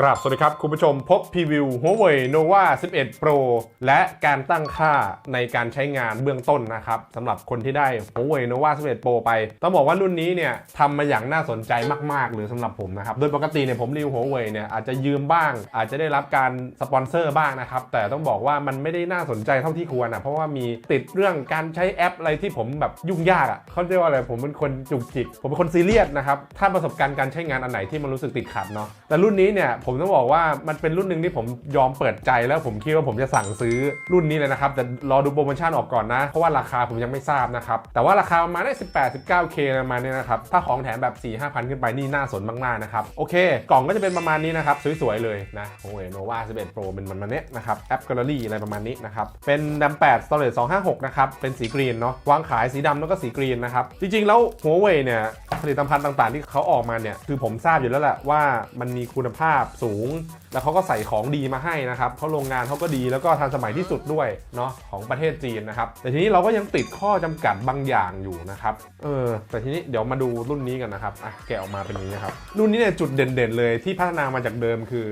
กราบสวัสดีครับ คุณผู้ชมพบพรีวิว Huawei Nova 11 Pro และการตั้งค่าในการใช้งานเบื้องต้นนะครับสำหรับคนที่ได้ Huawei Nova 11 Pro ไป ต้องบอกว่ารุ่นนี้เนี่ยทำมาอย่างน่าสนใจมากๆหรือสำหรับผมนะครับ โดยปกติเนี่ยผมรีวิว Huawei เนี่ยอาจจะยืมบ้าง อาจจะได้รับการสปอนเซอร์บ้างนะครับ แต่ต้องบอกว่ามันไม่ได้น่าสนใจเท่าที่ควรอะเพราะว่ามีติดเรื่องการใช้แอปอะไรที่ผมแบบยุ่งยากอะเขาเรียกว่าอะไรผมเป็นคนจุกจิกผมเป็นคนซีเรียสนะครับถ้าประสบการณ์การใช้งานอันไหนที่มันรู้สึกติดขัดเนาะแต่รุ่นนี้เนี่ยผผมต้องบอกว่ามันเป็นรุ่นหนึ่งที่ผมยอมเปิดใจแล้วผมคิดว่าผมจะสั่งซื้อรุ่นนี้เลยนะครับแต่รอดูโปรโมชั่นออกก่อนนะ เพราะว่าราคาผมยังไม่ทราบนะครับแต่ว่าราคาประมาณได้ 18 19k ประมาณนี้นะครับถ้าของแถมแบบ 4 5 0 0 ขึ้นไปนี่น่าสนมากๆนะครับโอเค กล่องก็จะเป็นประมาณนี้นะครับสวยๆเลยนะของเวโนวา11 Pro เป็นมันมันเนี้ยนะครับแอปแกลเลอรี่อะไรประมาณนี้นะครับเป็นดัม8 Storage 256นะครับเป็นสีกรีนเนาะวางขายสีดำแล้วก็สีกรีนนะครับจริงๆแล้วหัวเว่ยเนี่ยผลิตภัณฑ์ต่างๆ ที่เขาออกมาเนี่ยคือผมทราบอยู่แล้วแหละว่ามันมีคุณภาพสูงแล้วเขาก็ใส่ของดีมาให้นะครับเพราะโรงงานเขาก็ดีแล้วก็ทันสมัยที่สุดด้วยเนาะของประเทศจีนนะครับแต่ทีนี้เราก็ยังติดข้อจำกัดบางอย่างอยู่นะครับเออแต่ทีนี้เดี๋ยวมาดูรุ่นนี้กันนะครับอะแกะออกมาเป็นนี้นะครับรุ่นนี้เนี่ยจุดเด่นๆเลยที่พัฒนามาจากเดิมคือ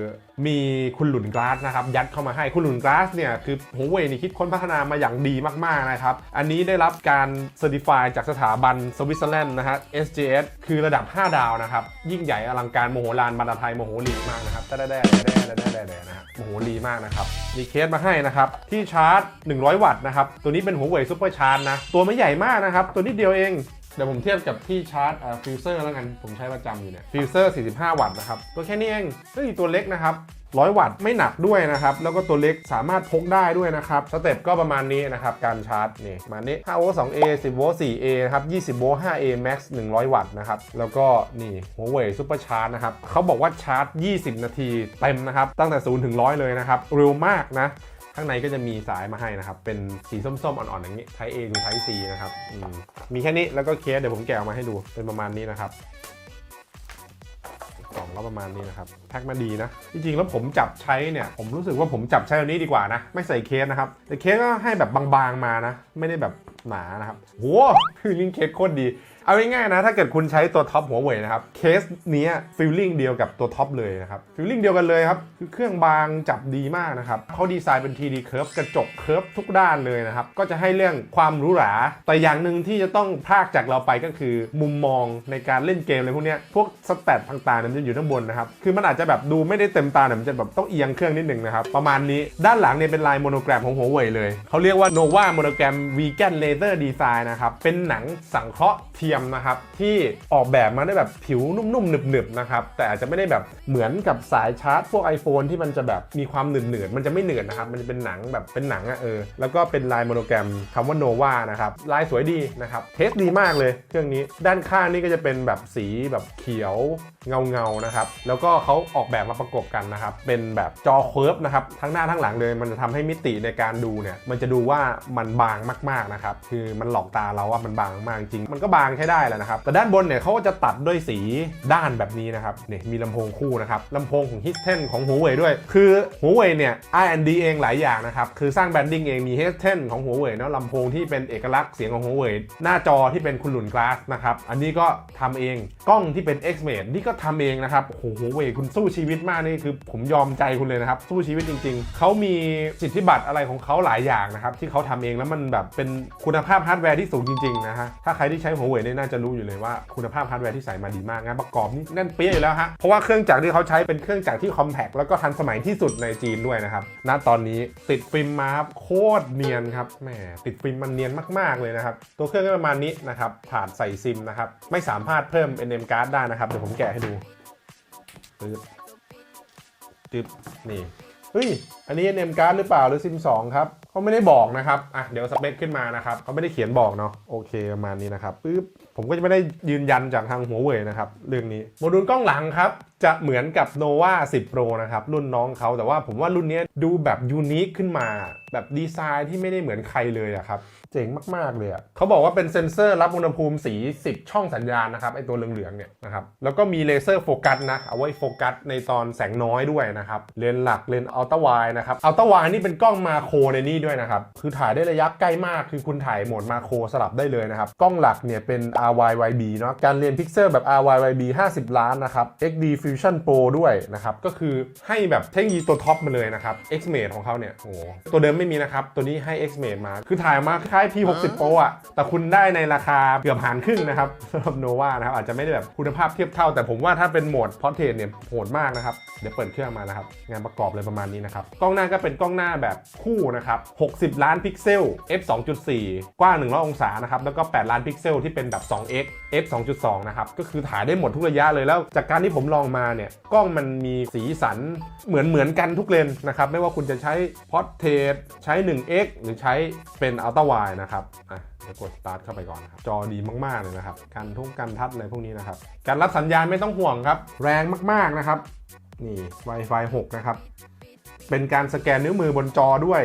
มีคุณหลุนกลาสนะครับยัดเข้ามาให้คุณหลุนกลาสเนี่ยคือหัวเว่ยนี่คิดค้นพัฒนามาอย่างดีมากๆนะครับอันนี้ได้รับการเซอร์ติฟายจากสถาบันสวิตเซอร์แลนด์นะฮะ SGS คือระดับ 5 ดาวนะครับยิ่งใหญ่อลังการโมโหลานบรรดาไทยโมโหลีมากนะครับแด้แด้แด้แน่แน่แด้แด้นะฮะโมโหดีมากนะครับ มีเคสมาให้นะครับ ที่ชาร์จ 100 วัตต์นะครับ ตัวนี้เป็นหัวเว่ยซูเปอร์ชาร์จนะ ตัวไม่ใหญ่มากนะครับ ตัวนิดเดียวเอง เดี๋ยวผมเทียบกับที่ชาร์จฟิวเซอร์แล้วกัน ผมใช้ประจำอยู่เนี่ย ฟิวเซอร์ 45 วัตต์นะครับ ตัวแค่นี้เองเฮ้ยตัวเล็กนะครับ 100 วัตต์ไม่หนักด้วยนะครับ แล้วก็ตัวเล็กสามารถพกได้ด้วยนะครับ สเต็ปก็ประมาณนี้นะครับ การชาร์จนี่มานี้5โวลต์ 2A 10โวลต์ 4A นะครับ20โวลต์ 5A max 100 วัตต์นะครับ แล้วก็นี่หัวเว่ยซูเปอร์ชาร์จนะครับเขาบอกว่าชาร์จ 20 นาทีเต็มนะครับ ตั้งแต่ 0 ถึง 100 เลยนะครับ เร็วมากนะข้างในก็จะมีสายมาให้นะครับ เป็นสีส้มๆ อ่อนๆ อย่างนี้ ไท A หรือไท C นะครับมมีแค่นี้ แล้วก็เคสเดี๋ยวผมแกะออกมาให้ดู เป็นประมาณนี้นะครับ ก็ประมาณนี้นะครับแพ็คมาดีนะ จริงๆแล้วผมจับใช้เนี่ย ผมรู้สึกว่าผมจับใช้อันนี้ดีกว่านะ ไม่ใส่เคสนะครับ แต่เคสก็ให้แบบบางๆมานะ ไม่ได้แบบหนานะครับโหคือลิงเคสโคตรดี เอาง่ายๆนะ ถ้าเกิดคุณใช้ตัวท็อปหัวเว่ยนะครับ เคสนี้ฟิลลิ่งเดียวกับตัวท็อปเลยนะครับฟิลลิ่งเดียวกันเลยครับคือเครื่องบางจับดีมากนะครับเขาดีไซน์เป็น TD Curve กระจกเคิร์ฟทุกด้านเลยนะครับ ก็จะให้เรื่องความหรูหรา แต่อย่างหนึ่งที่จะต้องพากจากเราไปก็คือ มุมมองในการเล่นเกมอะไรพวกเนี้ยพวกสแตทต่างๆมันจะอยู่ข้างบนนะครับคือมันอาจจะแบบดูไม่ได้เต็มตาเนี่ยมันจะแบบต้องเอียงเครื่องนิดหนึ่งนะครับประมาณนี้ด้านหลังเนี่ยเป็นลายโมโนแกรมของหัวเว่ยเลยเขาเรียกว่า Nova Monogram Vegan Laser Design นะครับเป็นหนังสังเคราะห์เทียมนะครับที่ออกแบบมาได้แบบผิวนุ่มๆหนึบๆนะครับแต่อาจจะไม่ได้แบบเหมือนกับสายชาร์จพวก iPhone ที่มันจะแบบมีความหนืดๆมันจะไม่หนืดนะครับมันจะเป็นหนังแบบเป็นหนังอะเออแล้วก็เป็นลายโมโนแกรมคำว่าโนวานะครับลายสวยดีนะครับเทสดีมากเลยเครื่องนี้ด้านข้างนี่ก็จะเป็นแบบสีแบบเขียว เงาเงาๆนะครับ แล้วก็เขาออกแบบมาประกบกันนะครับ เป็นแบบจอเคิร์ฟนะครับ ทั้งหน้าทั้งหลังเลย มันจะทำให้มิติในการดูเนี่ย มันจะดูว่ามันบางมากๆนะครับ คือมันหลอกตาเราว่ามันบางมากจริง มันก็บางใช้ได้แหละนะครับ แต่ด้านบนเนี่ยเขาก็จะตัดด้วยสีด้านแบบนี้นะครับ นี่มีลำโพงคู่นะครับลำโพงของ h i t 10ของหัวเว่ยด้วย คือหัวเว่ยเนี่ย R&D เองหลายอย่างนะครับ คือสร้างแบรนดิ้งเองมี h i t 10ของหัวเว่ยเนาะลำโพงที่เป็นเอกลักษณ์เสียงของหัวเว่ยหน้าจอที่เป็นคุณหลุนกลาสนะครับ อันนี้ก็ทำเองกล้องที่เป็น X m a d e นี่ก็ทำเองนะครับโอ้โหหัวเว่ยคุณสู้ชีวิตมากนี่คือผมยอมใจคุณเลยนะครับ สู้ชีวิตจริง ๆ เขามีสิทธิบัตรอะไรของเขาหลายอย่างนะครับ ที่เขาทำเองแล้วมันแบบเป็นคุณภาพฮาร์ดแวร์ที่สูงจริงๆนะฮะถ้าใครที่ใช้หัวเว่ยเนี่ยน่าจะรู้อยู่เลยว่าคุณภาพฮาร์ดแวร์ที่ใส่มาดีมากงานประกอบนี่แน่นเปี้ยอยู่แล้วฮะเพราะว่าเครื่องจักรที่เขาใช้เป็นเครื่องจักรที่คอมแพคแล้วก็ทันสมัยที่สุดในจีนด้วยนะครับณตอนนี้ติดฟิล์มมาครับโคตรเนียนครับแหมติดฟิล์มมันเนียนมากๆเลยนะครับตัวเครื่องก็ประมาณนี้นะครับผ่านใส่ซิมนะครับไม่สามารถเพิ่ม NM card ได้นะครับเดี๋ยวผมแกะให้ดูปึ๊บจึ๊บนี่ เฮ้ย อันนี้เนมการ์ดหรือเปล่าหรือซิมสองครับ เขาไม่ได้บอกนะครับ อะเดี๋ยวสเปคขึ้นมานะครับเขาไม่ได้เขียนบอกเนาะโอเคประมาณนี้นะครับปึ๊บผมก็จะไม่ได้ยืนยันจากทางหัวเว่ยนะครับ เรื่องนี้โมดูลกล้องหลังครับ จะเหมือนกับ nova 10 pro นะครับ รุ่นน้องเขาแต่ว่าผมว่ารุ่นนี้ดูแบบยูนิคขึ้นมา แบบดีไซน์ที่ไม่ได้เหมือนใครเลยอะครับ เจ๋งมาก ๆ เลยอะเขาบอกว่าเป็นเซ็นเซอร์รับอุณหภูมิสี 10 ช่องสัญญาณนะครับไอตัวเหลืองๆเนี่ยนะครับแล้วก็มีเลเซอร์โฟกัสนะเอาไว้โฟกัสในตอนแสงน้อยด้วยนะครับเลนส์หลักเลนส์อัลตร้าไวนะครับอัลตร้าไวนี่เป็นกล้องมาโครในนี้ด้วยนะครับ คือถ่ายได้ระยะใกล้มาก คือคุณถ่ายโหมดมาโครสลับได้เลยนะครับ กล้องหลักเนี่ยเป็น RYYB เนาะ การเรียนพิกเซลแบบ RYYB 50 ล้านนะครับ XD Fusion Pro ด้วยนะครับ ก็คือให้แบบเทคโนโลยีตัวท็อปมาเลยนะครับ Xmate ของเขาเนี่ย โอ้โหตัวเดิมไม่มีนะครับ ตัวนี้ให้ Xmate มา คือถ่ายมาคล้าย P60 Pro อะแต่คุณได้ในราคาเกือบหารครึ่งนะครับสำหรับ Nova นะครับ อาจจะไม่ได้แบบคุณภาพเทียบเท่า แต่ผมว่าถ้าเป็นโหมด Portrait เนี่ยโหดมากนะครับ เดี๋ยวเปิดเครื่องมานะครับ งานประกอบเลยประมาณนี้นะครับ กล้องหน้าก็เป็นกล้องหน้าแบบคู่นะครับ60 ล้านพิกเซล f 2.4 กว้าง 100 องศานะครับ แล้วก็ 8 ล้านพิกเซลที่เป็นแบบ 2x f 2.2 นะครับ ก็คือถ่ายได้หมดทุกระยะเลยแล้ว จากการที่ผมลองมาเนี่ย กล้องมันมีสีสันเหมือนเหมือนกันทุกเลนนะครับ ไม่ว่าคุณจะใช้ Portrait ใช้ 1x หรือใช้เป็น Ultra Wide นะครับอะเดี๋ยวกด start เข้าไปก่อนนะครับ จอดีมากๆเลยนะครับ การทุ่งการทัดอะไรพวกนี้นะครับ การรับสัญญาณไม่ต้องห่วงครับ แรงมากๆนะครับ นี่ Wi-Fi 6 นะครับ เป็นการสแกนนิ้วมือบนจอด้วย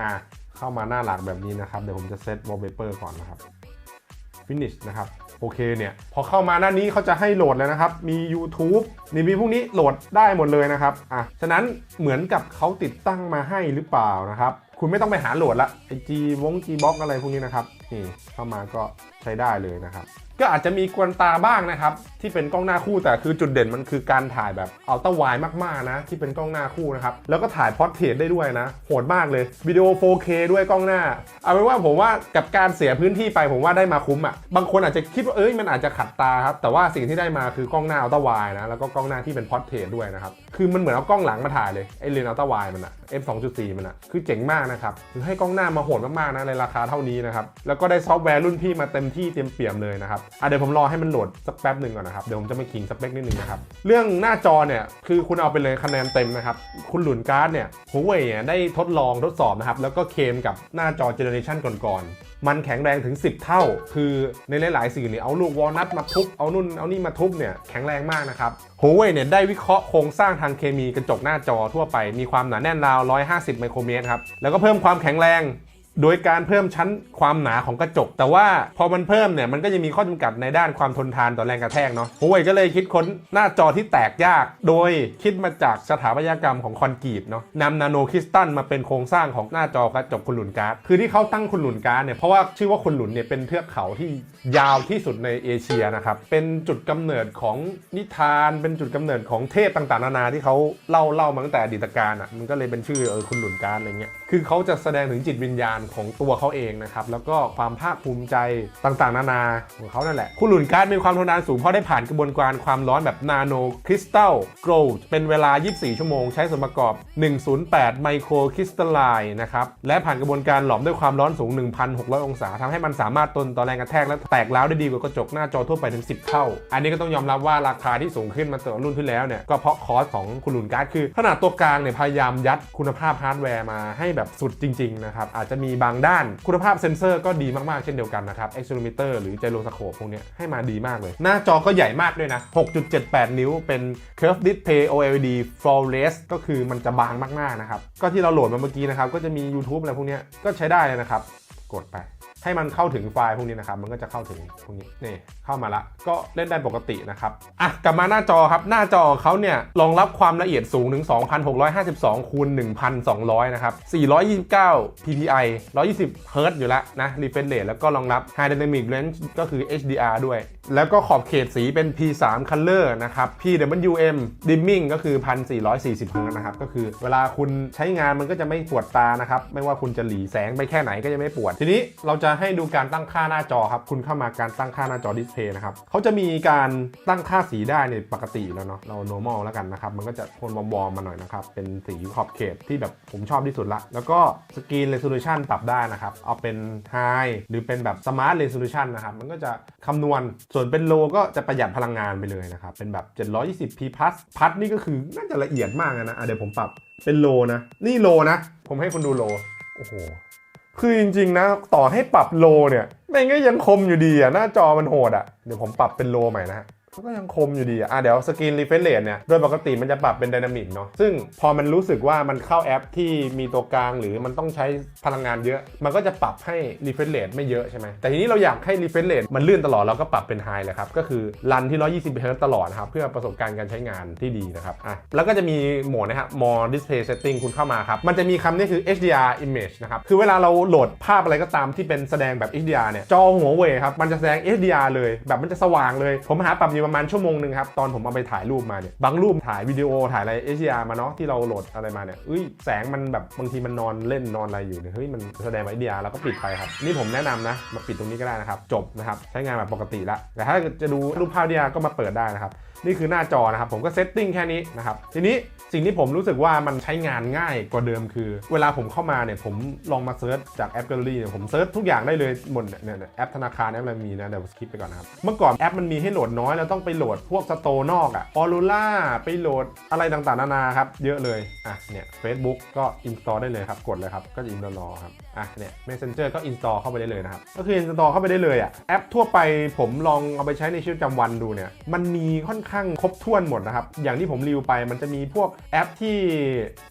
อะเข้ามาหน้าหลักแบบนี้นะครับ เดี๋ยวผมจะเซต wallpaper ก่อนนะครับ finish นะครับโอเคเนี่ยพอเข้ามาหน้านี้เขาจะให้โหลดแล้วนะครับ มี YouTube นี่มีพวกนี้โหลดได้หมดเลยนะครับอะฉะนั้นเหมือนกับเขาติดตั้งมาให้หรือเปล่านะครับ คุณไม่ต้องไปหาโหลดละไอจีวงจีบ็อกอะไรพวกนี้นะครับนี่เข้ามาก็ใช้ได้เลยนะครับ ก็อาจจะมีกวนตาบ้างนะครับ ที่เป็นกล้องหน้าคู่แต่คือจุดเด่นมันคือการถ่ายแบบอัลตร้าไวมากๆนะ ที่เป็นกล้องหน้าคู่นะครับ แล้วก็ถ่ายพอร์เทรตได้ด้วยนะ โหดมากเลยวิดีโอ 4K ด้วยกล้องหน้า เอาเป็นว่าผมว่ากับการเสียพื้นที่ไปผมว่าได้มาคุ้มอะบางคนอาจจะคิดว่าเอ้ยมันอาจจะขัดตาครับแต่ว่าสิ่งที่ได้มาคือกล้องหน้าอัลตร้าไวนะแล้วก็กล้องหน้าที่เป็นพอร์เทรตด้วยนะครับ คือมันเหมือนเอากล้องหลังมาถ่ายเลย ไอเลนส์อัลตร้าไวมันอะ f 2.4 มันอะคือเจ๋งมากนะครับคือให้กล้องหน้ามาโหดมากๆนะในราคาเท่านี้นะครับ แล้วก็ได้ซอฟต์แวร์รุ่นพี่มาเต็มที่เต็มเปี่ยมเลยนะครับอะเดี๋ยวผมรอให้มันโหลดสักแป๊บหนึ่งก่อนนะครับ เดี๋ยวผมจะมาขิงสเปคนิดนึงนะครับ เรื่องหน้าจอเนี่ยคือคุณเอาไปเลยคะแนนเต็มนะครับ คุณหลุนการ์ดเนี่ยหัวเว่ยเนี่ยได้ทดลองทดสอบนะครับ แล้วก็เคมกับหน้าจอเจเนอเรชันก่อนๆ มันแข็งแรงถึง 10 เท่า คือในหลายๆสื่อเนี่ยเอาลูกวอลนัทมาทุบ เอานุ่นเอานี่มาทุบเนี่ยแข็งแรงมากนะครับหูเว่ยเนี่ยได้วิเคราะห์โครงสร้างทางเคมีกระจกหน้าจอทั่วไป มีความหนาแน่นราว 150 ไมโครเมตรครับ แล้วก็เพิ่มความแข็งแรง โดยการเพิ่มชั้นความหนาของกระจก แต่ว่าพอมันเพิ่มเนี่ยมันก็จะมีข้อจำกัดในด้านความทนทานต่อแรงกระแทกเนาะหัวเว่ยก็เลยคิดค้นหน้าจอที่แตกยาก โดยคิดมาจากสถาปัตยกรรมของคอนกรีตเนาะนำนาโนคริสตัลมาเป็นโครงสร้างของหน้าจอกระจกคุณหลุนการ์ดคือที่เขาตั้งคุณหลุนการ์ดเนี่ยเพราะว่าชื่อว่าคุณหลุนเนี่ยเป็นเทือกเขาที่ยาวที่สุดในเอเชียนะครับเป็นจุดกำเนิดของนิทานเป็นจุดกำเนิดของเทพต่างๆนานาที่เขาเล่าเล่ามาตั้งแต่อดีตการอะมันก็เลยเป็นชื่อเออคุณหลุนการ์ดอะไรเงี้ยคือเขาจะแสดงถึงจิตวิญญาณของตัวเขาเองนะครับ แล้วก็ความภาคภูมิใจต่างๆ นานาของเขานั่นแหละ คุณหลุนการ์ดมีความทนทานสูงเพราะได้ผ่านกระบวนการความร้อนแบบนาโนคริสตัลโกรดเป็นเวลา 24 ชั่วโมง ใช้ส่วนประกอบ 108 ไมโครคริสตัลไลน์นะครับ และผ่านกระบวนการหลอมด้วยความร้อนสูง 1,600 องศาทำให้มันสามารถทนต่อแรงกระแทกและแตกร้าวได้ดีกว่ากระจกหน้าจอทั่วไปถึง 10 เท่า อันนี้ก็ต้องยอมรับว่าราคาที่สูงขึ้นมาต่อรุ่นที่แล้วเนี่ยก็เพราะคอสของคุณหลุนการ์ดคือขนาดตัวกลางเนี่ยพยายามยัดคุณภาพฮาร์ดแวร์มาให้แบบสุดจริงๆนะครับอาจจะมีบางด้านคุณภาพเซ็นเซอร์ก็ดีมากๆเช่นเดียวกันนะครับ accelerometer หรือ gyroscope พวกนี้ให้มาดีมากเลย หน้าจอก็ใหญ่มากด้วยนะ 6.78 นิ้วเป็น Curve Display OLED flawless ก็คือมันจะบางมากๆนะครับก็ที่เราโหลดมาเมื่อกี้นะครับก็จะมี YouTube อะไรพวกนี้ก็ใช้ได้เลยนะครับกดไปให้มันเข้าถึงไฟล์พวกนี้นะครับ มันก็จะเข้าถึงพวกนี้นี่ เข้ามาละก็เล่นได้ปกตินะครับอะกลับมาหน้าจอครับ หน้าจอเขาเนี่ยรองรับความละเอียดสูงถึง 2,652คูณ1,200 นะครับ 429 ppi 120 Hz อยู่แล้วนะ refresh rate แล้วก็รองรับ high dynamic range ก็คือ HDR ด้วย แล้วก็ขอบเขตสีเป็น P3 color นะครับ PWM dimming ก็คือ 1,440 Hz นะครับ ก็คือเวลาคุณใช้งานมันก็จะไม่ปวดตานะครับ ไม่ว่าคุณจะหลีแสงไปแค่ไหนก็จะไม่ปวด ทีนี้เราจะให้ดูการตั้งค่าหน้าจอครับ คุณเข้ามาการตั้งค่าหน้าจอดิสเพย์นะครับเขาจะมีการตั้งค่าสีได้ในปกติแล้วเนาะเรา normal แล้วกันนะครับ มันก็จะโทนวอมๆมาหน่อยนะครับ เป็นสีขอบเขตที่แบบผมชอบที่สุดละ แล้วก็สกรีนเร s o ลูชันปรับได้นะครับ เอาเป็น high หรือเป็นแบบ smart resolution นะครับ มันก็จะคำนวณส่วนเป็น low ก็จะประหยัดพลังงานไปเลยนะครับ เป็นแบบ 720p plus พัดนี่ก็คือน่าจะละเอียดมากนะอะเดี๋ยวผมปรับเป็น low นะ นี่ low นะ ผมให้คุณดู low โอ้โห คือจริงๆนะ ต่อให้ปรับโลเนี่ยแม่งก็ยังคมอยู่ดีอะหน้าจอมันโหดอะเดี๋ยวผมปรับเป็นโลใหม่นะฮะก็ยังคมอยู่ดีอะอะเดี๋ยวสกรีนรีเฟรชเรทเนี่ย โดยปกติมันจะปรับเป็นไดนามิกเนาะซึ่งพอมันรู้สึกว่ามันเข้าแอปที่มีตัวกลางหรือมันต้องใช้พลังงานเยอะ มันก็จะปรับให้รีเฟรชเรทไม่เยอะใช่ไหมแต่ทีนี้เราอยากให้รีเฟรชเรทมันลื่นตลอดเราก็ปรับเป็นไฮเลยครับ ก็คือรันที่ 120 Hz ตลอดนะครับ เพื่อประสบการณ์การใช้งานที่ดีนะครับอะแล้วก็จะมีโหมดนะครับ more display setting คุณเข้ามาครับมันจะมีคำนี้คือ HDR image นะครับคือเวลาเราโหลดภาพอะไรก็ตามที่เป็นแสดงแบบ HDR เนี่ยจอหัวเว่ยครับมันจะแสดง HDR เลยแบบมันจะสว่างเลยผมหาปรับอยู่ประมาณชั่วโมงหนึ่งครับ ตอนผมเอาไปถ่ายรูปมาเนี่ยบางรูปถ่ายวิดีโอถ่ายอะไร HDR มาเนาะที่เราโหลดอะไรมาเนี่ยเอ้ยแสงมันแบบบางทีมันนอนเล่นนอนอะไรอยู่เนี่ยเฮ้ยมันแสดงว่า HDR แล้วก็ปิดไปครับนี่ผมแนะนำนะมาปิดตรงนี้ก็ได้นะครับจบนะครับใช้งานแบบปกติละแต่ถ้าจะดูรูปภาพ HDR ก็มาเปิดได้นะครับนี่คือหน้าจอนะครับผมก็เซตติ้งแค่นี้นะครับทีนี้สิ่งที่ผมรู้สึกว่ามันใช้งานง่ายกว่าเดิมคือ เวลาผมเข้ามาเนี่ยผมลองมาเซิร์ชจากแอปแกลเลอรี่เนี่ยผมเซิร์ชทุกอย่างได้เลยหมดเนี่ยแอปธนาคารแอปอะไรมีนะเดี๋ยวสคิปไปก่อนนะครับเมื่อก่อนแอปมันมีให้โหลดน้อยเราต้องไปโหลดพวกสโตนอกอะออรูล่าไปโหลดอะไรต่างๆนานาครับ เยอะเลยอะเนี่ย Facebook ก็อินสตอลได้เลยครับ กดเลยครับ ก็จะอินสตอลครับอะเนี่ย Messenger ก็อินสตอลเข้าไปได้เลยนะครับ ก็คืออินสตอลเข้าไปได้เลยอะแอปทั่วไปผมลองเอาไปใช้ในชีวิตประจำวันดูเนี่ยมันมีค่อนข้างครบถ้วนหมดนะครับ อย่างที่ผมรีวิวไปมันจะมีพวกแอปที่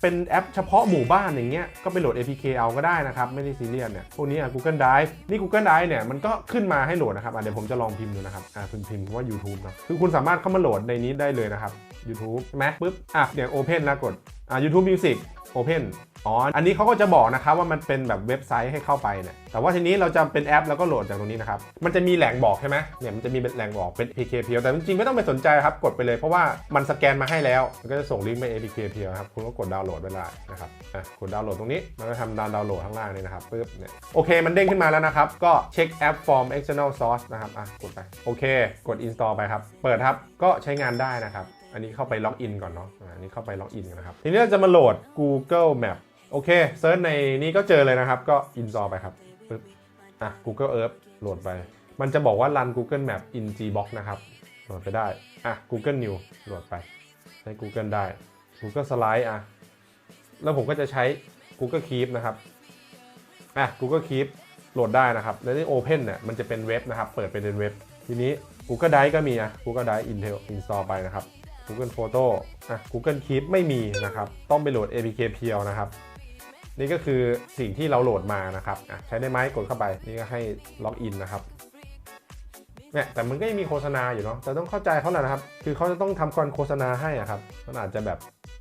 เป็นแอปเฉพาะหมู่บ้านอย่างเงี้ยก็ไปโหลด APK เอาก็ได้นะครับ ไม่ได้ซีเรียสเนี่ยพวกนี้อะ Google Drive นี่ Google Drive เนี่ยมันก็ขึ้นมาให้โหลดนะครับอะเดี๋ยวผมจะลองพิมพ์ดูนะครับอะพิมพ์พิมพ์ว่า YouTube เนาะคือคุณสามารถเข้ามาโหลดในนี้ได้เลยนะครับ YouTube ใช่ไหมปุ๊บอะเดี๋ยว Open แล้วกดอะ YouTube Music Open อ๋อ อันนี้เขาก็จะบอกนะครับว่ามันเป็นแบบเว็บไซต์ให้เข้าไปเนี่ยแต่ว่าทีนี้เราจะเป็นแอปแล้วก็โหลดจากตรงนี้นะครับ มันจะมีแหล่งบอกใช่ไหมเนี่ยมันจะมีแหล่งบอกเป็น APK เพียวแต่จริงๆไม่ต้องไปสนใจครับ กดไปเลยเพราะว่ามันสแกนมาให้แล้ว มันก็จะส่งลิงก์ไป APK เพียวครับ คุณก็กดดาวน์โหลดไปได้นะครับ อะ กดดาวน์โหลดตรงนี้ มันก็ทำดาวน์โหลดข้างล่างนี่นะครับปึ๊บ เนี่ย โอเค มันเด้งขึ้นมาแล้วนะครับ ก็เช็คแอป from external source นะครับ อะ กดไป โอเค กด install ไปครับ เปิดครับ ก็ใช้งานได้นะครับ อันนี้เข้าไปล็อกอินก่อนเนาะ อันนี้เข้าไปล็อกอินนะครับ ทีนี้เราจะมาโหลด Google Map โอเคเซิร์ชในนี้ก็เจอเลยนะครับ ก็อินสตอลไปครับปึ๊บอะ Google Earth โหลดไป มันจะบอกว่า run Google Map in Gbox นะครับ โหลดไปได้ อะ Google New โหลดไปใช้ Google ได้ Google Slide อะ แล้วผมก็จะใช้ Google Keep นะครับ อะ Google Keep โหลดได้นะครับ แล้วที่ Open เนี่ย มันจะเป็นเว็บนะครับ เปิดไปเป็นเว็บ ทีนี้ Google Drive ก็มีอะ Google Drive Intel install ไปนะครับ Google Photo อะ Google Keep ไม่มีนะครับ ต้องไปโหลด APK เพียวนะครับ นี่ก็คือสิ่งที่เราโหลดมานะครับใช้ได้ไหมกดเข้าไป นี่ก็ให้ล็อกอินนะครับเนี่ยแต่มันก็ยังมีโฆษณาอยู่เนาะแต่ต้องเข้าใจเขาแหละนะครับ คือเขาจะต้องทำการโฆษณาให้อะครับ มันอาจจะแบบ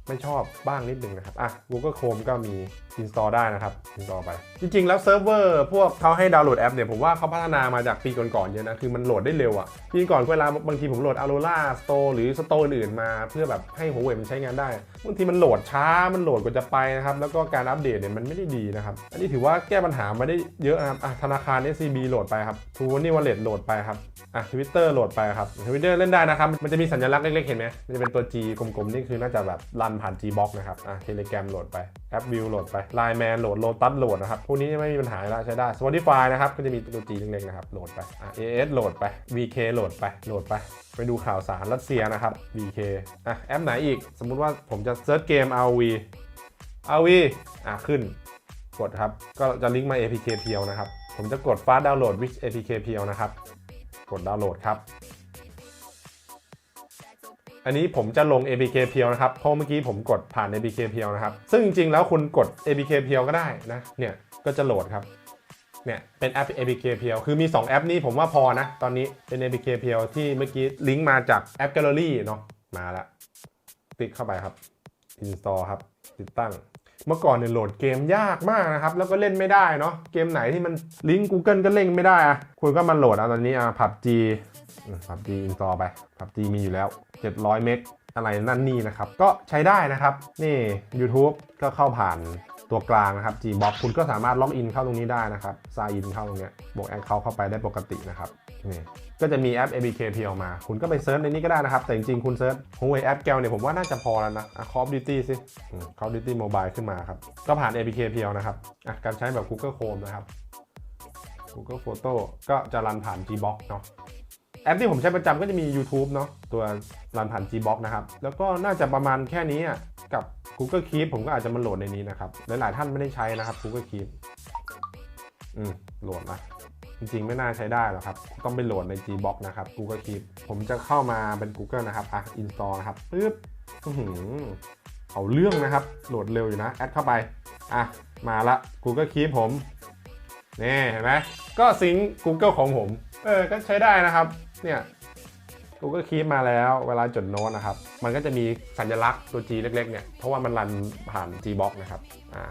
ไม่ชอบบ้างนิดนึงนะครับ อะ Google Chrome ก็มี install ได้นะครับ install ไป จริง ๆ แล้วเซิร์ฟเวอร์พวกเขาให้ดาวน์โหลดแอปเนี่ย ผมว่าเขาพัฒนามาจากปีก่อนๆเยอะนะ คือมันโหลดได้เร็วอะปีก่อนเวลาบางทีผมโหลด Aurora Store หรือ Store อื่นๆมา เพื่อแบบให้หัวเว่ยมันใช้งานได้ บางทีมันโหลดช้ามันโหลดกว่าจะไปนะครับแล้วก็การอัปเดตเนี่ยมันไม่ได้ดีนะครับอันนี้ถือว่าแก้ปัญหามาได้เยอะนะครับอะธนาคาร SCB โหลดไปครับทูนี่วอลเล็ตโหลดไปครับอะทวิตเตอร์โหลดไปครับทวิตเตอร์เล่นได้นะครับมันจะมีสัญลักษณ์เล็กๆเห็นไหมมันจะเป็นตัว G กลมๆนี่คือน่าจะแบบรันผ่าน Gbox นะครับอะเทเลแกรมโหลดไป แอป View โหลดไป Line Man โหลด Lotus โหลดนะครับ พวกนี้ไม่มีปัญหาแล้วใช้ได้ Spotify นะครับ ก็จะมีตัว G เล็กๆนะครับ โหลดไปอะ AS โหลดไป VK โหลดไป โหลดไป ไปดูข่าวสารรัสเซียนะครับ VK อะแอปไหนอีก สมมุติว่าผมจะเซิร์ชเกม RV RV อะขึ้น กดครับ ก็จะลิงก์มา APK เพียวนะครับ ผมจะกด Fast Download with APK เพียวนะครับ กดดาวน์โหลดครับ อันนี้ผมจะลง APK เพียวนะครับ เพราะเมื่อกี้ผมกดผ่าน APK เพียวนะครับ ซึ่งจริงๆ แล้วคุณกด APK เพียวก็ได้นะ เนี่ยก็จะโหลดครับ เนี่ยเป็นแอป APK เพียว คือมี 2 แอปนี้ผมว่าพอนะ ตอนนี้เป็น APK เพียวที่เมื่อกี้ลิงก์มาจากแอป Gallery เนาะ มาละ ติ๊กเข้าไปครับ install ครับ ติดตั้ง เมื่อก่อนเนี่ยโหลดเกมยากมากนะครับ แล้วก็เล่นไม่ได้เนาะเกมไหนที่มันลิงก์ Google ก็เล่นไม่ได้อะคุณก็มาโหลดเอาตอนนี้อะ PUBG พับจีอินสตอลไปผับจีมีอยู่แล้ว 700 เมกอะไรนั่นนี่นะครับ ก็ใช้ได้นะครับ นี่ YouTube ก็เข้าผ่าน ตัวกลางนะครับ Gbox คุณก็สามารถล็อกอินเข้าตรงนี้ได้นะครับซายอินเข้าตรงนี้บวกแอคเคาท์เข้าไปได้ปกตินะครับนี่ก็จะมีแอป APK เพียวมา คุณก็ไปเซิร์ชในนี้ก็ได้นะครับ แต่จริงๆ คุณเซิร์ช Huawei App แกลเนี่ยผมว่าน่าจะพอแล้วนะ Call of Duty สิ Call of Duty Mobile ขึ้นมาครับ ก็ผ่าน APK เพียวนะครับการใช้แบบ Google Chrome นะครับ Google Photo ก็จะรันผ่าน Gbox เนาะ แอปที่ผมใช้ประจำก็จะมี YouTube เนาะตัวรันผ่าน Gbox นะครับ แล้วก็น่าจะประมาณแค่นี้อะกับ Google Keep ผมก็อาจจะมาโหลดในนี้นะครับ หลายๆท่านไม่ได้ใช้นะครับ Google Keep อืมโหลดนะจริงๆ ไม่น่าใช้ได้หรอกครับ ต้องไปโหลดใน Gbox นะครับ Google Keep ผมจะเข้ามาเป็น Google นะครับ อะ install นะครับปึ๊บอือหือเอาเรื่องนะครับ โหลดเร็วอยู่นะ แอดเข้าไป อะ มาละ Google Keep ผม นี่เห็นไหม ก็ซิง Google ของผม เออ ก็ใช้ได้นะครับ เนี่ย Google Keep มาแล้วเวลาจดโน้ตนะครับ มันก็จะมีสัญลักษณ์ตัว G เล็กๆเนี่ย เพราะว่ามันรันผ่าน Gbox นะครับ อ่า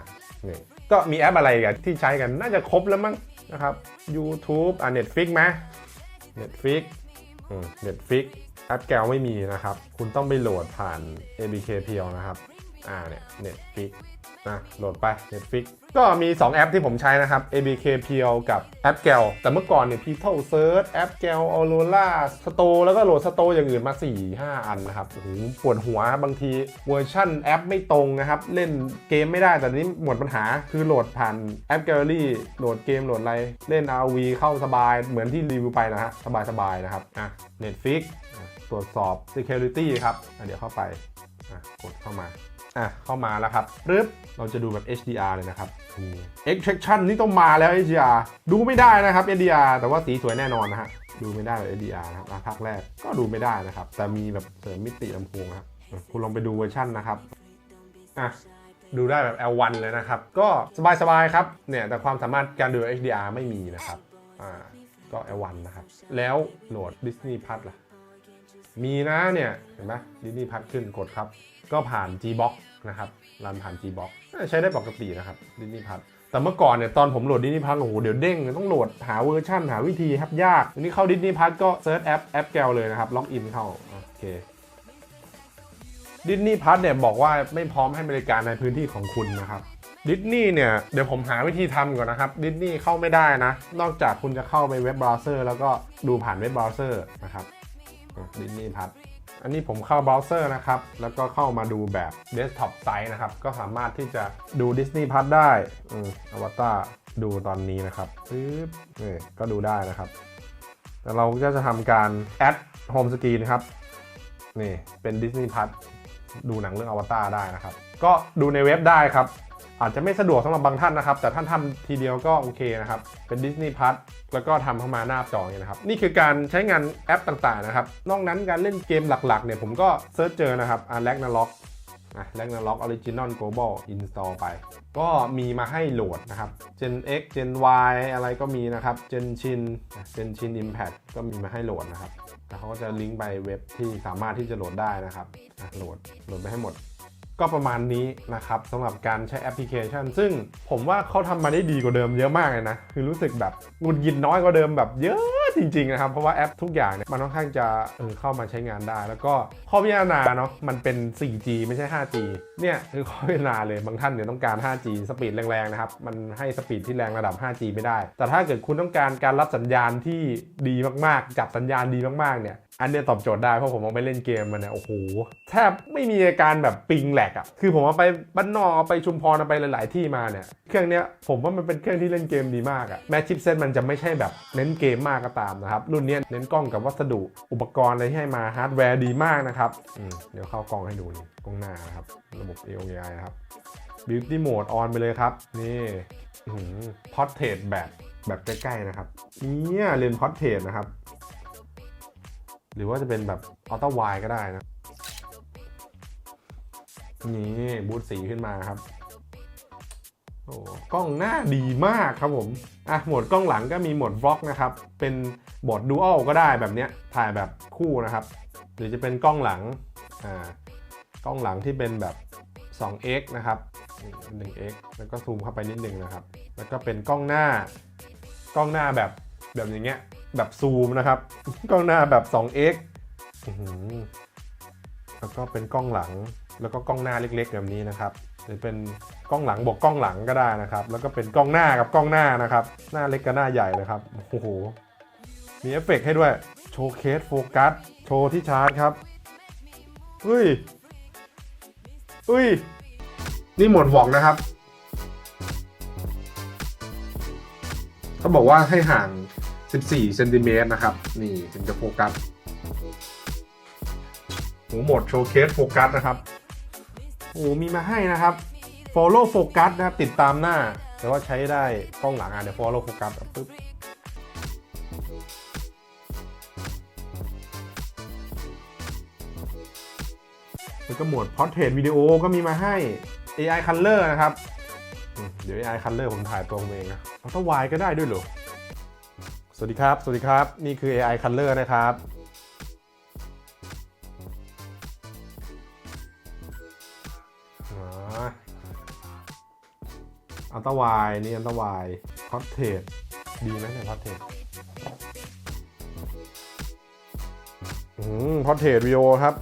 นี่ก็มีแอปอะไรกันที่ใช้กันน่าจะครบแล้วมั้งนะครับ YouTube อ่า Netflix ไหม Netflix อืม Netflix แอปแกวไม่มีนะครับ คุณต้องไปโหลดผ่าน ABK p l นะครับ อ่าเนี่ย Netflix นะโหลดไป Netflix ก็มี 2 แอปที่ผมใช้นะครับ ABK p l กับแอปแกวแต่เมื่อก่อนเนี่ย People Search แอปแกว Aurora Store แล้วก็โหลด Store อย่างอื่นมา 4-5 อันนะครับโอ้โหปวดหัวบางทีเวอร์ชั่นแอปไม่ตรงนะครับ เล่นเกมไม่ได้แต่นี้หมดปัญหาคือโหลดผ่านแอป Gallery โหลดเกมโหลดอะไร เล่น RV เข้าสบายเหมือนที่รีวิวไปนะฮะสบายๆนะครับอะ Netflix ตรวจสอบ Security ครับอะเดี๋ยวเข้าไปอะกดเข้ามา อะเข้ามาแล้วครับปึ๊บเราจะดูแบบ HDR เลยนะครับ Extraction นี่ต้องมาแล้ว HDR ดูไม่ได้นะครับ HDR แต่ว่าสีสวยแน่นอนนะฮะดูไม่ได้แบบ HDR นะครับภาคแรกก็ดูไม่ได้นะครับ แต่มีแบบเสริมมิติลำโพงครับคุณลองไปดูเวอร์ชันนะครับอะดูได้แบบ L1 เลยนะครับ ก็สบายๆครับเนี่ยแต่ความสามารถการดู HDR ไม่มีนะครับอ่าก็ L1 นะครับ แล้วโหลด Disney Plus ล่ะ มีนะเนี่ยเห็นไหมดิสนีย์พัทขึ้นกดครับ ก็ผ่าน Gbox นะครับรันผ่าน Gbox ใช้ได้ปกตินะครับดิสนีย์พัทแต่เมื่อก่อนเนี่ยตอนผมโหลดดิสนีย์พัทโอ้โหเดี๋ยวเด้งต้องโหลดหาเวอร์ชั่นหาวิธีครับยากทีนี้เข้าดิสนีย์พัทก็เซิร์ชแอปแอปแกลเลยนะครับล็อกอินเข้าโอเคดิสนีย์พัทเนี่ยบอกว่าไม่พร้อมให้บริการในพื้นที่ของคุณนะครับดิสนีย์เนี่ยเดี๋ยวผมหาวิธีทำก่อนนะครับดิสนีย์เข้าไม่ได้นะ นอกจากคุณจะเข้าไปเว็บเบราว์เซอร์แล้วก็ดูผ่านเว็บเบราว์เซอร์นะครับ ดิสนีย์พัทอันนี้ผมเข้าเบราว์เซอร์นะครับ แล้วก็เข้ามาดูแบบเดสก์ท็อปไซต์นะครับ ก็สามารถที่จะดู Disney Plus ได้อืมอวตารดูตอนนี้นะครับปึ๊บนี่ก็ดูได้นะครับ แต่เราก็จะทำการแอดโฮมสกรีนครับ นี่เป็น Disney Plus ดูหนังเรื่องอวตารได้นะครับ ก็ดูในเว็บได้ครับ อาจจะไม่สะดวกสำหรับบางท่านนะครับ แต่ท่านทำทีเดียวก็โอเคนะครับ เป็น Disney Plus แล้วก็ทำเข้ามาหน้าจอเนี่ยนะครับ นี่คือการใช้งานแอปต่างๆนะครับ นอกนั้นการเล่นเกมหลักๆเนี่ยผมก็เซิร์ชเจอนะครับอ่าแลกนาล็อกอะแลกนาล็อกออริจินอล global install ไป ก็มีมาให้โหลดนะครับ Gen X Gen Y อะไรก็มีนะครับ Gen Shin Gen Shin Impact ก็มีมาให้โหลดนะครับ แล้วเขาก็จะลิงก์ไปเว็บที่สามารถที่จะโหลดได้นะครับโหลดโหลดไปให้หมด ก็ประมาณนี้นะครับสำหรับการใช้แอปพลิเคชัน ซึ่งผมว่าเขาทำมาได้ดีกว่าเดิมเยอะมากเลยนะ คือรู้สึกแบบหงุดหงิดน้อยกว่าเดิมแบบเยอะจริงๆนะครับ เพราะว่าแอปทุกอย่างเนี่ยมันค่อนข้างจะเออเข้ามาใช้งานได้ แล้วก็ข้อพิจารณาเนาะมันเป็น 4G ไม่ใช่ 5G เนี่ยคือข้อพิจารณาเลยบางท่านเนี่ยต้องการ 5G สปีดแรงๆนะครับมันให้สปีดที่แรงระดับ 5G ไม่ได้ แต่ถ้าเกิดคุณต้องการการรับสัญญาณที่ดีมากๆ จับสัญญาณดีมากๆเนี่ย อันเนี้ยตอบโจทย์ได้เพราะผมเอาไปเล่นเกมมันเนี่ยโอ้โหแทบไม่มีอาการแบบปิงแหลกอะ่ะคือผมเอาไปบ้านนอกเอาไปชุมพรเอาไปหลาย ๆ ที่มาเนี่ยเครื่องเนี้ยผมว่ามันเป็นเครื่องที่เล่นเกมดีมากอะ่ะแม้ชิปเซตมันจะไม่ใช่แบบเน้นเกมมากก็ตามนะครับรุ่นเนี้ยเน้นกล้องกับวัสดุอุปกรณ์อะไรที่ให้มาฮาร์ดแวร์ดีมากนะครับอืมเดี๋ยวเข้ากล้องให้ดูนี่กล้องหน้านะครับระบบ AOI นะครับ Beauty Mode on ไปเลยครับ นี่พอร์เทรตแบบแบบใกล้ๆนะครับเนี่ยเลนพอร์เทรตนะครับ หรือว่าจะเป็นแบบออโต้ไวก็ได้นะ นี่บูทสีขึ้นมาครับโอ้กล้องหน้าดีมากครับผม อะโหมดกล้องหลังก็มีโหมดบล็อกนะครับ เป็นโหมดดูอัลก็ได้แบบเนี้ย ถ่ายแบบคู่นะครับ หรือจะเป็นกล้องหลัง อ่า กล้องหลังที่เป็นแบบ 2x นะครับนี่ 1x แล้วก็ซูมเข้าไปนิดนึงนะครับ แล้วก็เป็นกล้องหน้า กล้องหน้าแบบแบบอย่างเงี้ย แบบซูมนะครับ กล้องหน้าแบบ 2x อื้อหือแล้วก็เป็นกล้องหลังแล้วก็กล้องหน้าเล็กๆแบบนี้นะครับ หรือเป็นกล้องหลังบวกกล้องหลังก็ได้นะครับ แล้วก็เป็นกล้องหน้ากับกล้องหน้านะครับ หน้าเล็กกับหน้าใหญ่เลยครับโอ้โหมีเอฟเฟกต์ให้ด้วยโชว์เคสโฟกัสโชว์ที่ชาร์จครับเฮ้ยเฮ้ยนี่หมดหวอกนะครับเขาบอกว่าให้ห่าง 14เซนติเมตรนะครับ นี่ถึงจะโฟกัสหูหมดโชว์เคสโฟกัสนะครับโอ้มีมาให้นะครับ follow focus นะครับ ติดตามหน้า แต่ว่าใช้ได้กล้องหลังอะเดี๋ยว follow focus ปึ๊บแล้วก็หมวด portrait video ก็มีมาให้ AI color นะครับ เดี๋ยว AI color ผมถ่ายตรงเองนะาต้องวายก็ได้ด้วยหรอ วัสดีครับ สวัสดีครับ นี่คือ AI Color นะครับ อัลตวายนี่อัลตวายพอ r เทรดดีไหมเนี่ยพอ r เทรดอืมพอ r เทรดวิดีโอครับ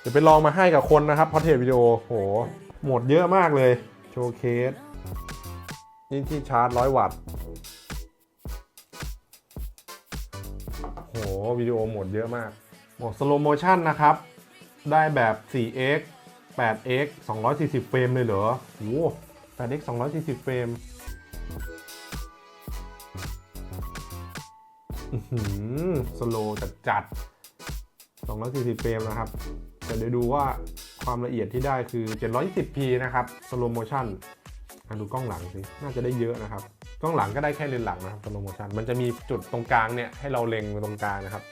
เดี๋ยวไปลองมาให้กับคนนะครับพอ r เทรดวิดีโอโห โหมดเยอะมากเลย โชว์เคส นี่ที่ชาร์จ100วัตต์ โหวิดีโอโหมดเยอะมาก โหมด slow motion นะครับ ได้แบบ 4x 8x 240 เฟรมเลยเหรอโห 8x 240 เฟรมสโลจัดจัด240 เฟรมนะครับ แต่เดี๋ยวดูว่า ความละเอียดที่ได้คือ 720p นะครับ slow motion อะดูกล้องหลังสิ น่าจะได้เยอะนะครับ กล้องหลังก็ได้แค่เลนหลังนะครับ slow motion มันจะมีจุดตรงกลางเนี่ย ให้เราเล็งตรงกลางนะครับ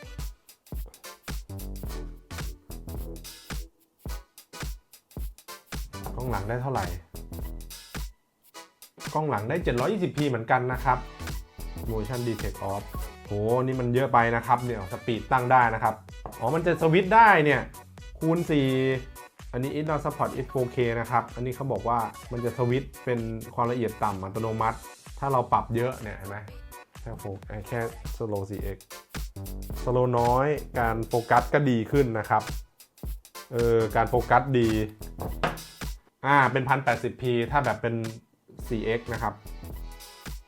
กล้องหลังได้เท่าไหร่ กล้องหลังได้ 720p เหมือนกันนะครับ motion detect off โห นี่มันเยอะไปนะครับ เนี่ย สปีดตั้งได้นะครับ อ๋อ มันจะสวิตช์ได้เนี่ย คูณ 4 อันนี้ it not support it 4K นะครับ อันนี้เขาบอกว่ามันจะสวิตช์เป็นความละเอียดต่ำอัตโนมัติ ถ้าเราปรับเยอะเนี่ยเห็นไหมแค่โฟกัสแค่ slow 4x slow น้อย การโฟกัสก็ดีขึ้นนะครับ เออ การโฟกัสดี อ่า เป็น 1080p ถ้าแบบเป็น 4x นะครับ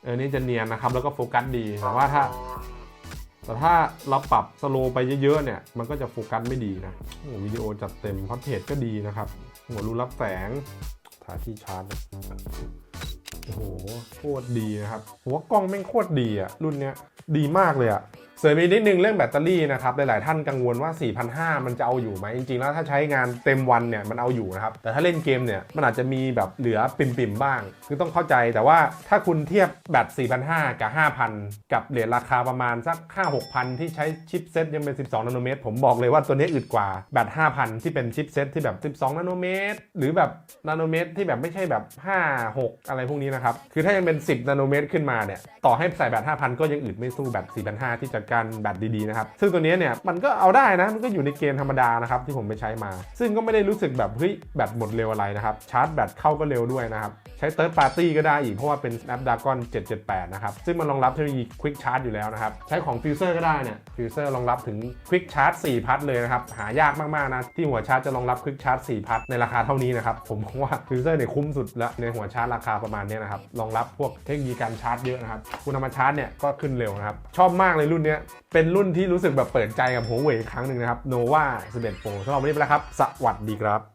เออ นี่จะเนียนนะครับ แล้วก็โฟกัสดี แต่ว่าถ้า แต่ถ้าเราปรับสโลไปเยอะๆเนี่ย มันก็จะโฟกัสไม่ดีนะวิดีโอจัดเต็มพัดเทจก็ดีนะครับ หัวรูรับแสงถ่ายที่ชาร์จโอ้โหโคตรดีนะครับหัวกล้องแม่งโคตรดีอะรุ่นเนี้ยดีมากเลยอะเสริมอีกนิดนึงเรื่องแบตเตอรี่นะครับหลายๆท่านกังวลว่า 4,500 มันจะเอาอยู่ไหมจริงๆ แล้วถ้าใช้งานเต็มวันเนี่ยมันเอาอยู่นะครับ แต่ถ้าเล่นเกมเนี่ยมันอาจจะมีแบบเหลือปิ่มๆบ้าง คือต้องเข้าใจแต่ว่าถ้าคุณเทียบแบต 4,500 กับ 5,000 กับเหรียญราคาประมาณสัก 5-6,000 ที่ใช้ชิปเซ็ตยังเป็น 12 นาโนเมตร ผมบอกเลยว่าตัวนี้อึดกว่าแบต 5,000 ที่เป็นชิปเซ็ตที่แบบ 12 นาโนเมตร หรือแบบนาโนเมตรที่แบบไม่ใช่แบบ 5 6 อะไรพวกนี้นะครับคือถ้ายังเป็น 10 นาโนเมตรขึ้นมาเนี่ยต่อให้ใส่แบต 5,000 ก็ยังอึดไม่สู้แบต 4,500 ที่จัดการแบตดีๆนะครับ ซึ่งตัวนี้เนี่ยมันก็เอาได้นะ มันก็อยู่ในเกณฑ์ธรรมดานะครับที่ผมไปใช้มา ซึ่งก็ไม่ได้รู้สึกแบบเฮ้ยแบตหมดเร็วอะไรนะครับ ชาร์จแบตเข้าก็เร็วด้วยนะครับ ใช้ Third Party ก็ได้อีกเพราะว่าเป็น Snapdragon 778 นะครับ ซึ่งมันรองรับเทคโนโลยี Quick Charge อยู่แล้วนะครับ ใช้ของ Fuser ก็ได้เนี่ย Fuser รองรับถึง Quick Charge 4 พัทเลยนะครับ หายากมากๆนะที่หัวชาร์จจะรองรับ Quick Charge 4 พัทในราคาเท่านี้นะครับผมว่า Fuser เนี่ยคุ้มสุดละในหัวชาร์จราคาประมาณนี้นะครับรองรับพวกเทคโนโลยีการชาร์จเยอะนะครับคุณเอามาชาร์จเนี่ยก็ขึ้นเร็วนะครับชอบมากเลยรุ่นนี้ยเป็นรุ่นที่รู้สึกแบบเปิดใจกับหัวเว่ยอีกครั้งหนึ่งนะครับโนวา11 Pro สำหรับวันนี้ไปแล้วครับ สวัสดีครับ